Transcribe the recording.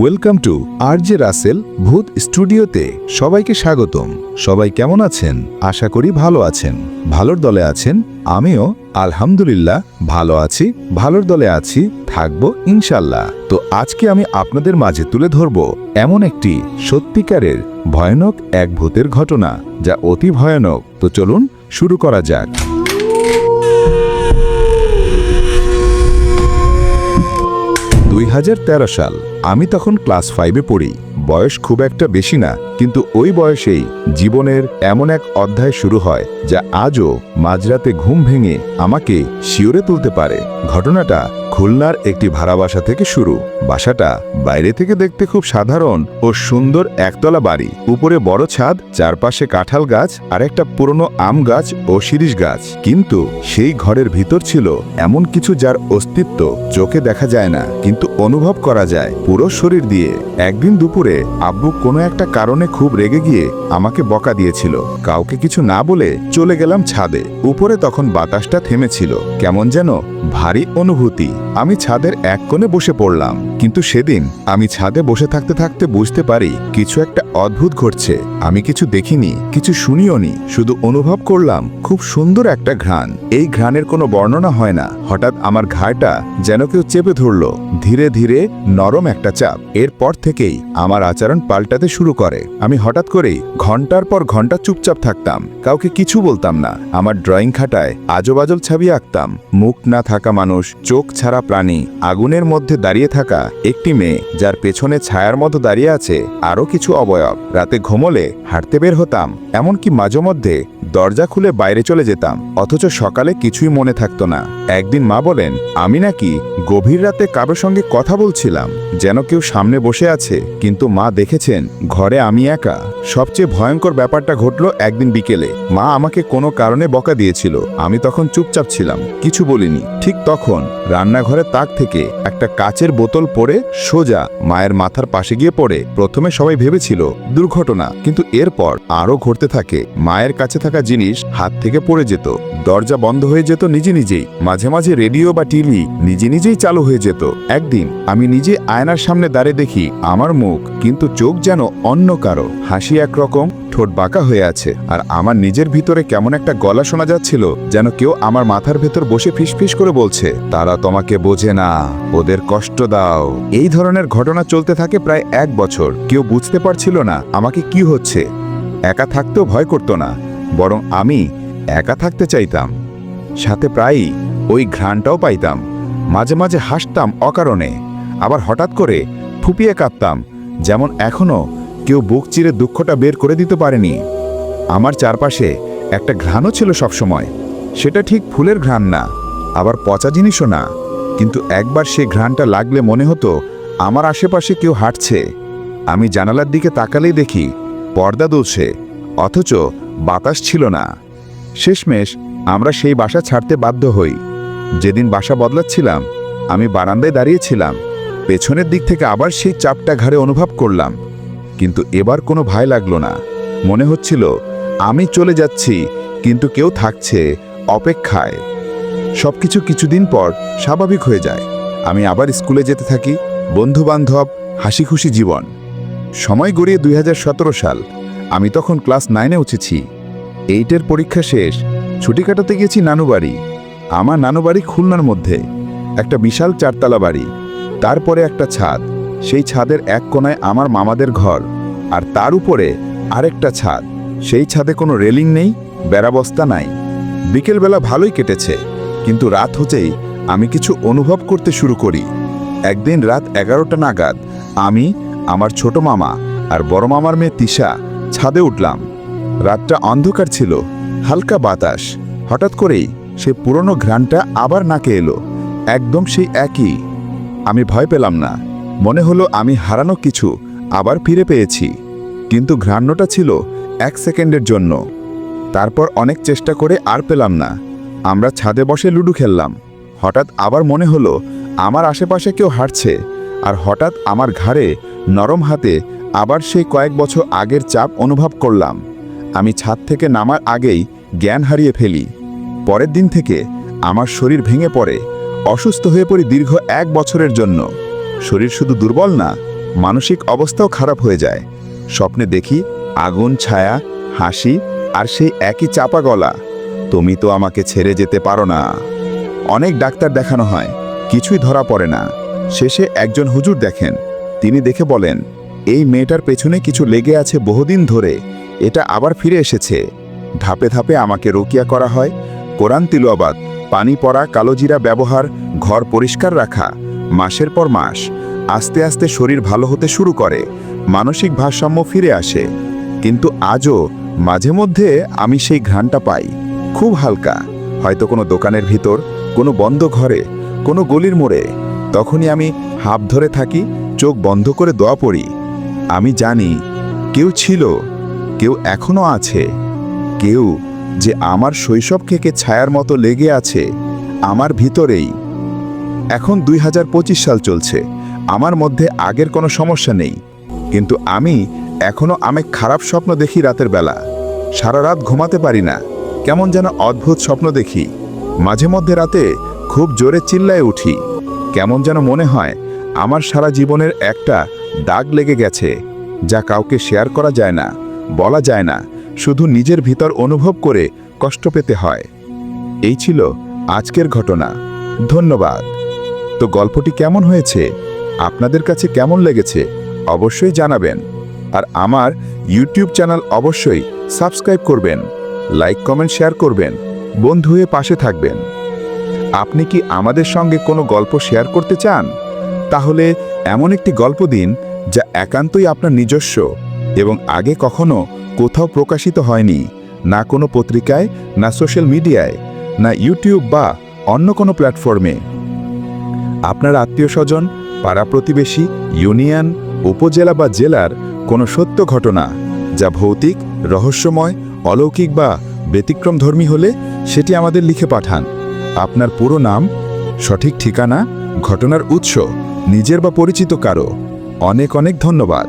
Welcome to R J Rasel ভূত স্টুডিওতে সবাইকে স্বাগতম। সবাই কেমন আছেন? আশা করি ভালো আছেন। ভালোর দলে আছেন আমিও, আলহামদুলিল্লাহ, ভালো আছি, ভালোর দলে আছি, থাকব ইনশাল্লাহ তো আজকে আমি আপনাদের মাঝে তুলে ধরব এমন একটি সত্যিকারের ভয়ানক এক ভূতের ঘটনা, যা অতি ভয়ানক। তো চলুন শুরু করা যাক। সাল আমি তখন ক্লাস ফাইভে পড়ি। বয়স খুব একটা বেশি না, কিন্তু ওই বয়সেই জীবনের এমন এক অধ্যায় শুরু হয় যা আজও মাঝরাতে ঘুম ভেঙে আমাকে শিওরে তুলতে পারে। ঘটনাটা খুলনার একটি ভাড়া বাসা থেকে শুরু। বাসাটা বাইরে থেকে দেখতে খুব সাধারণ ও সুন্দর একতলা বাড়ি। উপরে বড় ছাদ, চারপাশে কাঁঠাল গাছ আর একটা পুরনো আম গাছ ও শিরিষ গাছ। কিন্তু সেই ঘরের ভিতর ছিল এমন কিছু যার অস্তিত্ব চোখে দেখা যায় না, কিন্তু অনুভব করা যায় পুরো শরীর দিয়ে। একদিন দুপুরে আব্বু কোনো একটা কারণে খুব রেগে গিয়ে আমাকে বকা দিয়েছিল। কাউকে কিছু না বলে চলে গেলাম ছাদে। উপরে তখন বাতাসটা থেমেছিল। কেমন যেন ভারী অনুভূতি। আমি ছাদের এক কোণে বসে পড়লাম। কিন্তু সেদিন আমি ছাদে বসে থাকতে থাকতে বুঝতে পারি কিছু একটা অদ্ভুত ঘটছে। আমি কিছু দেখিনি, কিছু শুনিওনি শুধু অনুভব করলাম, খুব সুন্দর একটা ঘ্রাণ। এই ঘ্রাণের কোনো বর্ণনা হয় না। হঠাৎ আমার ঘাড়টা যেন কেউ চেপে ধরল। ধীরে ধীরে নরম একটা চাপ। এরপর থেকেই আমার আচরণ পাল্টাতে শুরু করে। আমি হঠাৎ করেই ঘণ্টার পর ঘণ্টা চুপচাপ থাকতাম। কাউকে কিছু বলতাম না। আমার ড্রয়িং খাটায় আজবাজল ছবি আঁকতাম। মুখ না থাকা মানুষ, চোখ ছাড়া প্রাণী, আগুনের মধ্যে দাঁড়িয়ে থাকা একটি মেয়ে, যার পেছনে ছায়ার মতো দাঁড়িয়ে আছে আরও কিছু অবয়ব। রাতে ঘুমলে হাঁটতে বের হতাম, এমনকি মাঝে মধ্যে দরজা খুলে বাইরে চলে যেতাম, অথচ সকালে কিছুই মনে থাকতো না। একদিন মা বলেন, আমি নাকি গভীর রাতে কারোর সঙ্গে কথা বলছিলাম, যেন কেউ সামনে বসে আছে, কিন্তু মা দেখেছেন, ঘরে আমি একা। সবচেয়ে ভয়ঙ্কর ব্যাপারটা ঘটলো একদিন বিকেলে। মা আমাকে কোনো কারণে বকা দিয়েছিল, আমি তখন চুপচাপ ছিলাম, কিছু বলিনি। ঠিক তখন রান্নাঘরের তাক থেকে একটা কাচের বোতল পড়ে সোজা মায়ের মাথার পাশে গিয়ে পড়ে। প্রথমে সবাই ভেবেছিল, দুর্ঘটনা, কিন্তু এরপর আরও ঘটতে থাকে। মায়ের কাছে থাকা জিনিস হাত থেকে পড়ে যেত, দরজা বন্ধ হয়ে যেত নিজে নিজেই, মাঝে মাঝে রেডিও বা টিভি নিজে নিজেই চালু হয়ে যেত। একদিন আমি নিজে আয়নার সামনে দাঁড়িয়ে দেখি আমার মুখ কিন্তু চোখ যেন অন্য কারও, হাসি একরকম, ঠোঁট বাঁকা হয়ে আছে আর আমার নিজের ভিতরে কেমন একটা গলা শোনা যাচ্ছিল যেন কেউ আমার মাথার ভেতর বসে ফিসফিস করে বলছে, তারা তোমাকে বোঝে না, ওদের কষ্ট দাও। এই ধরনের ঘটনা চলতে থাকে প্রায় এক বছর, কেউ বুঝতে পারছিল না আমাকে কি হচ্ছে। একা থাকতেও ভয় করতো না। বরং আমি একা থাকতে চাইতাম। সাথে প্রায়ই ওই ঘ্রাণটাও পাইতাম। মাঝে মাঝে হাসতাম অকারণে। আবার হঠাৎ করে ফুপিয়ে কাঁদতাম, যেমন এখনও কেউ বুক চিরে দুঃখটা বের করে দিতে পারেনি। আমার চারপাশে একটা ঘ্রাণও ছিল সবসময়। সেটা ঠিক ফুলের ঘ্রাণ না, আবার পচা জিনিসও না। কিন্তু একবার সেই ঘ্রাণটা লাগলে মনে হতো আমার আশেপাশে কেউ হাঁটছে। আমি জানালার দিকে তাকালেই দেখি পর্দা দুলছে, অথচ বাতাস ছিল না। শেষমেশ আমরা সেই বাসা ছাড়তে বাধ্য হই। যেদিন বাসা বদলাচ্ছিলাম, আমি বারান্দায় দাঁড়িয়েছিলাম। পেছনের দিক থেকে আবার সেই চাপটা ঘাড়ে অনুভব করলাম। কিন্তু এবার কোনো ভয় লাগল না। মনে হচ্ছিল, আমি চলে যাচ্ছি, কিন্তু কেউ থাকছে অপেক্ষায়। সবকিছু কিছুদিন পর স্বাভাবিক হয়ে যায়। আমি আবার স্কুলে যেতে থাকি। বন্ধু বান্ধব হাসি খুশি জীবন। সময় গড়িয়ে দুই হাজার সতেরো সাল। আমি তখন ক্লাস নাইনে উঠেছি। এইটের পরীক্ষা শেষ। ছুটি কাটাতে গেছি নানু বাড়ি। আমার নানু বাড়ি খুলনার মধ্যে। একটা বিশাল চারতলা বাড়ি। তারপরে একটা ছাদ। সেই ছাদের এক কোনায় আমার মামাদের ঘর। আর তার উপরে আরেকটা ছাদ। সেই ছাদে কোনো রেলিং নেই, বেড়াবস্তা নাই। বিকেলবেলা ভালোই কেটেছে। কিন্তু রাত হতেই আমি কিছু অনুভব করতে শুরু করি। একদিন রাত এগারোটা নাগাদ আমি, আমার ছোট মামা আর বড় মামার মেয়ে তিশা ছাদে উঠলাম। রাতটা অন্ধকার ছিল, হালকা বাতাস। হঠাৎ করেই সে পুরনো ঘ্রাণটা আবার নাকে এলো। একদম সেই একই। আমি ভয় পেলাম না। মনে হলো আমি হারানো কিছু আবার ফিরে পেয়েছি। কিন্তু ঘ্রাণ্যটা ছিল এক সেকেন্ডের জন্য। তারপর অনেক চেষ্টা করে আর পেলাম না। আমরা ছাদে বসে লুডু খেললাম। হঠাৎ আবার মনে হলো, আমার আশেপাশে কেউ হাঁটছে। আর হঠাৎ আমার ঘাড়ে নরম হাতে আবার সেই কয়েক বছর আগের চাপ অনুভব করলাম। আমি ছাদ থেকে নামার আগেই জ্ঞান হারিয়ে ফেলি। পরের দিন থেকে আমার শরীর ভেঙে পড়ে, অসুস্থ হয়ে পড়ি দীর্ঘ এক বছরের জন্য। শরীর শুধু দুর্বল না, মানসিক অবস্থাও খারাপ হয়ে যায়। স্বপ্নে দেখি আগুন, ছায়া, হাসি আর সেই একই চাপা গলা। তুমি তো আমাকে ছেড়ে যেতে পারো না। অনেক ডাক্তার দেখানো হয়, কিছুই ধরা পড়ে না। শেষে একজন হুজুর দেখেন। তিনি দেখে বলেন এই মেয়েটার পেছনে কিছু লেগে আছে বহুদিন ধরে। এটা আবার ফিরে এসেছে। ধাপে ধাপে আমাকে রোকিয়া করা হয়। কোরআন তিলওয়াবাদ পানি পড়া কালোজিরা ব্যবহার, ঘর পরিষ্কার রাখা, মাসের পর মাস। আস্তে আস্তে শরীর ভালো হতে শুরু করে। মানসিক ভারসাম্য ফিরে আসে। কিন্তু আজও মাঝে মধ্যে আমি সেই ঘ্রাণটা পাই। খুব হালকা। হয়তো কোনো দোকানের ভিতর, কোনো বন্ধ ঘরে, কোনো গলির মোড়ে। তখনই আমি হাফ ধরে থাকি, চোখ বন্ধ করে দোয়া পড়ি। আমি জানি কেউ ছিল, কেউ এখনও আছে, কেউ যে আমার শৈশব থেকে ছায়ার মতো লেগে আছে আমার ভিতরেই। এখন দুই হাজার পঁচিশ সাল চলছে, আমার মধ্যে আগের কোনো সমস্যা নেই, কিন্তু আমি এখনও অনেক খারাপ স্বপ্ন দেখি রাতের বেলা, সারা রাত ঘুমাতে পারি না, কেমন যেন অদ্ভুত স্বপ্ন দেখি, মাঝে মধ্যে রাতে খুব জোরে চিল্লায় উঠি, কেমন যেন মনে হয় আমার সারা জীবনের একটা দাগ লেগে গেছে, যা কাউকে শেয়ার করা যায় না, বলা যায় না, শুধু নিজের ভিতর অনুভব করে কষ্ট পেতে হয়। এই ছিল আজকের ঘটনা। ধন্যবাদ। তো গল্পটি কেমন হয়েছে? আপনাদের কাছে কেমন লেগেছে? অবশ্যই জানাবেন। আর আমার ইউটিউব চ্যানেল অবশ্যই সাবস্ক্রাইব করবেন, লাইক, কমেন্ট, শেয়ার করবেন বন্ধু হয়ে পাশে থাকবেন। আপনি কি আমাদের সঙ্গে কোনো গল্প শেয়ার করতে চান? তাহলে এমন একটি গল্প দিন যা একান্তই আপনার নিজস্ব এবং আগে কখনো কোথাও প্রকাশিত হয়নি, না কোনো পত্রিকায়, না সোশ্যাল মিডিয়ায় না ইউটিউব বা অন্য কোনো প্ল্যাটফর্মে আপনার আত্মীয় স্বজন পাড়া প্রতিবেশী ইউনিয়ন উপজেলা বা জেলার কোনো সত্য ঘটনা যা ভৌতিক, রহস্যময়, অলৌকিক বা ব্যতিক্রমধর্মী হলে সেটি আমাদের লিখে পাঠান। আপনার পুরো নাম, সঠিক ঠিকানা, ঘটনার উৎস নিজের বা পরিচিত কারও। অনেক অনেক ধন্যবাদ।